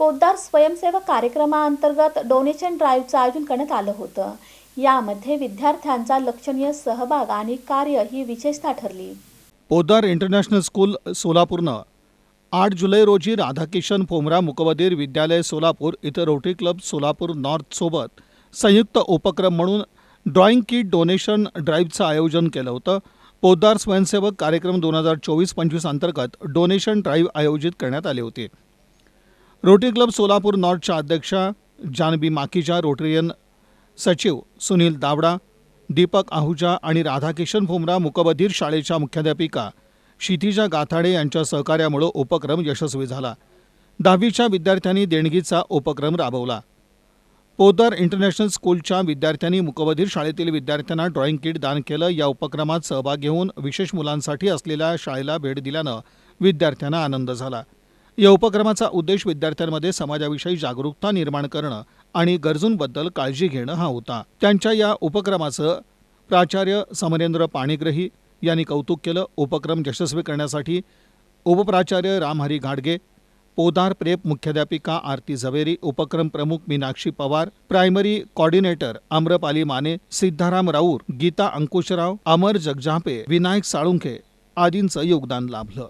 पोद्दार स्वयंसेवक कार्यक्रमाअंतर्गत डोनेशन ड्राईव्हचं आयोजन करण्यात आलं होतं. यामध्ये विद्यार्थ्यांचा लक्षणीय सहभाग आणि कार्य ही विशेषता ठरली. पोद्दार इंटरनॅशनल स्कूल सोलापूरनं आठ जुलै रोजी राधाकिशन फोमरा मुकबधीर विद्यालय सोलापूर इथं रोटरी क्लब सोलापूर नॉर्थसोबत संयुक्त उपक्रम म्हणून ड्रॉइंग किट डोनेशन ड्राईव्हचं आयोजन केलं होतं. पोद्दार स्वयंसेवक कार्यक्रम दोन हजार चोवीस पंचवीस अंतर्गत डोनेशन ड्राईव्ह आयोजित करण्यात आले होते. रोटरी क्लब सोलापूर नॉर्थच्या अध्यक्षा जानबी माकीजा रोटरियन सचिव सुनील दावडा दीपक आहुजा आणि राधाकिशन भोमरा मुकबधीर शाळेच्या मुख्याध्यापिका क्षितिजा गाथाडे यांच्या सहकार्यामुळे उपक्रम यशस्वी झाला. दहावीच्या विद्यार्थ्यांनी देणगीचा उपक्रम राबवला. पोदार इंटरनॅशनल स्कूलच्या विद्यार्थ्यांनी मुकबधीर शाळेतील विद्यार्थ्यांना ड्रॉइंग किट दान केलं. या उपक्रमात सहभाग घेऊन विशेष मुलांसाठी असलेल्या शाळेला भेट दिल्यानं विद्यार्थ्यांना आनंद झाला. या उपक्रमाचा उद्देश विद्यार्थ्यांमध्ये समाजाविषयी जागरूकता निर्माण करणं आणि गरजूंबद्दल काळजी घेणं हा होता. त्यांच्या या उपक्रमाचं प्राचार्य समरेंद्र पाणीग्रही यांनी कौतुक केलं. उपक्रम यशस्वी करण्यासाठी उपप्राचार्य रामहरी घाडगे पोदार प्रेप मुख्याध्यापिका आरती झवेरी उपक्रम प्रमुख मीनाक्षी पवार प्रायमरी कॉर्डिनेटर आम्रपाली माने सिद्धाराम राऊर गीता अंकुशराव अमर जगजापे विनायक साळुंखे आदींचं योगदान लाभलं.